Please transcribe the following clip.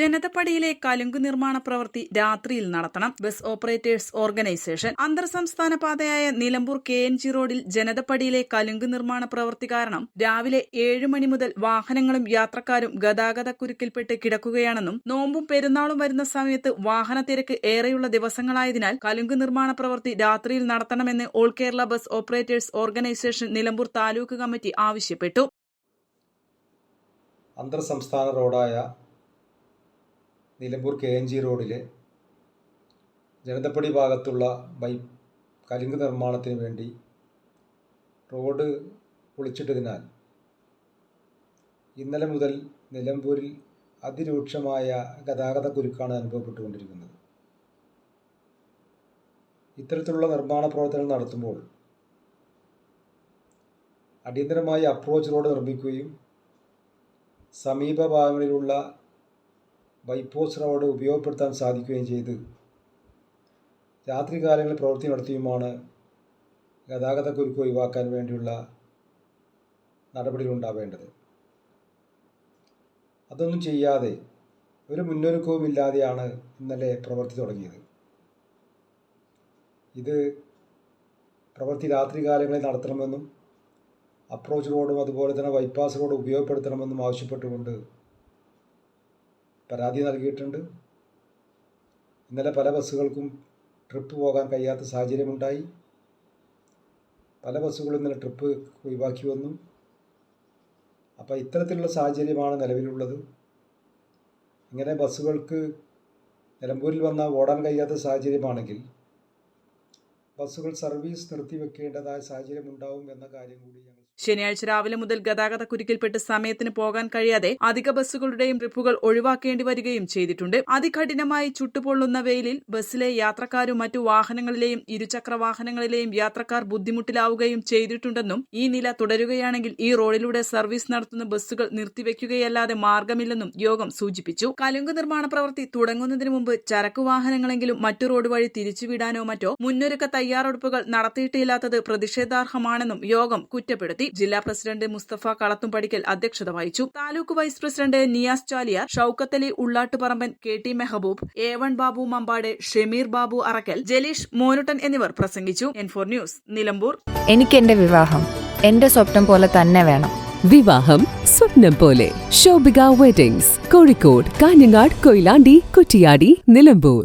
ജനതപ്പടിയിലെ കലുങ്ക് നിർമ്മാണ പ്രവൃത്തി രാത്രിയിൽ നടത്തണം. Bus operators organisation. അന്തർ സംസ്ഥാന പാതയായ നിലമ്പൂർ കെ എൻ ജി റോഡിൽ ജനതപ്പടിയിലെ കലുങ്ക് നിർമ്മാണ പ്രവൃത്തി കാരണം രാവിലെ ഏഴ് മണി മുതൽ വാഹനങ്ങളും യാത്രക്കാരും ഗതാഗത കുരുക്കിൽപ്പെട്ട് കിടക്കുകയാണെന്നും നോമ്പും പെരുന്നാളും വരുന്ന സമയത്ത് വാഹന തിരക്ക് ഏറെയുള്ള ദിവസങ്ങളായതിനാൽ കലുങ്ക് നിർമ്മാണ പ്രവൃത്തി രാത്രിയിൽ നടത്തണമെന്ന് all Kerala bus operators organisation Nilambur taluk committee ആവശ്യപ്പെട്ടു. അന്തർ സംസ്ഥാന റോഡായ നിലമ്പൂർ കെ എൻ ജി റോഡിലെ ജനതപ്പടി ഭാഗത്തുള്ള ബൈ കലുങ്ക് നിർമ്മാണത്തിന് വേണ്ടി റോഡ് പൊളിച്ചിട്ടതിനാൽ ഇന്നലെ മുതൽ നിലമ്പൂരിൽ അതിരൂക്ഷമായ ഗതാഗത കുരുക്കാണ് അനുഭവപ്പെട്ടുകൊണ്ടിരിക്കുന്നത്. ഇത്തരത്തിലുള്ള നിർമ്മാണ പ്രവർത്തനങ്ങൾ നടത്തുമ്പോൾ അടിയന്തരമായി അപ്രോച്ച് റോഡ് നിർമ്മിക്കുകയും സമീപ ഭാഗങ്ങളിലുള്ള ബൈപ്പോസ് റോഡ് ഉപയോഗപ്പെടുത്താൻ സാധിക്കുകയും ചെയ്ത്. രാത്രികാലങ്ങളിൽ പ്രവൃത്തി നടത്തിയുമാണ് ഗതാഗത കുരുക്ക് ഒഴിവാക്കാൻ വേണ്ടിയുള്ള നടപടികൾ ഉണ്ടാവേണ്ടത് അതൊന്നും ചെയ്യാതെ ഒരു മുന്നൊരുക്കവും ഇല്ലാതെയാണ് ഇന്നലെ പ്രവൃത്തി തുടങ്ങിയത്. ഇത് പ്രവൃത്തി രാത്രികാലങ്ങളിൽ നടത്തണമെന്നും അപ്രോച്ച് റോഡും അതുപോലെ തന്നെ ബൈപ്പാസ് റോഡും ഉപയോഗപ്പെടുത്തണമെന്നും ആവശ്യപ്പെട്ടുകൊണ്ട് പരാതി നൽകിയിട്ടുണ്ട്. ഇന്നലെ പല ബസ്സുകൾക്കും ട്രിപ്പ് പോകാൻ കഴിയാത്ത സാഹചര്യമുണ്ടായി. പല ബസ്സുകളും ഇന്നലെ ട്രിപ്പ് ഒഴിവാക്കി വന്നു. അപ്പോൾ ഇത്തരത്തിലുള്ള സാഹചര്യമാണ് നിലവിലുള്ളത്. ഇങ്ങനെ ബസ്സുകൾക്ക് നിലമ്പൂരിൽ വന്ന ഓടാൻ കഴിയാത്ത സാഹചര്യമാണെങ്കിൽ ബസ്സുകൾ സർവീസ് നിർത്തിവെക്കേണ്ടതായ സാഹചര്യം ഉണ്ടാവും എന്ന കാര്യം കൂടി ഞങ്ങൾ ശനിയാഴ്ച രാവിലെ മുതൽ ഗതാഗത കുരുക്കിൽപ്പെട്ട് സമയത്തിന് പോകാൻ കഴിയാതെ അധിക ബസ്സുകളുടെയും ട്രിപ്പുകൾ ഒഴിവാക്കേണ്ടി വരികയും ചെയ്തിട്ടുണ്ട്. അതികഠിനമായി ചുട്ടുപൊള്ളുന്ന വെയിലിൽ ബസ്സിലെ യാത്രക്കാരും മറ്റു വാഹനങ്ങളിലെയും ഇരുചക്ര വാഹനങ്ങളിലെയും യാത്രക്കാർ ബുദ്ധിമുട്ടിലാവുകയും ചെയ്തിട്ടുണ്ടെന്നും ഈ നില തുടരുകയാണെങ്കിൽ ഈ റോഡിലൂടെ സർവീസ് നടത്തുന്ന ബസ്സുകൾ നിർത്തിവെക്കുകയല്ലാതെ മാർഗമില്ലെന്നും യോഗം സൂചിപ്പിച്ചു. കലുങ്ക് നിർമ്മാണ പ്രവൃത്തി തുടങ്ങുന്നതിന് മുമ്പ് ചരക്കു വാഹനങ്ങളെങ്കിലും മറ്റു റോഡ് വഴി തിരിച്ചുവിടാനോ മറ്റോ മുന്നൊരുക്ക തയ്യാറെടുപ്പുകൾ നടത്തിയിട്ടില്ലാത്തത് പ്രതിഷേധാർഹമാണെന്നും യോഗം കുറ്റപ്പെടുത്തി. ജില്ലാ പ്രസിഡന്റ് മുസ്തഫ കളത്തുംപടിക്കൽ അധ്യക്ഷത വഹിച്ചു. Taluk vice president Niyas Chaliya Shoukathali Ullattuparamban K T Mehboob A one Babu Mambad Shameer Babu Arakkal Jaleesh Monuttan എന്നിവർ പ്രസംഗിച്ചു. N four news Nilambur. എനിക്ക് എന്റെ വിവാഹം എന്റെ സ്വപ്നം പോലെ തന്നെ വേണം. വിവാഹം സ്വപ്നം പോലെ. ശോഭിക വെഡിങ്സ് കോഴിക്കോട് കാഞ്ഞങ്ങാട് കൊയിലാണ്ടി കുറ്റിയാടി നിലമ്പൂർ.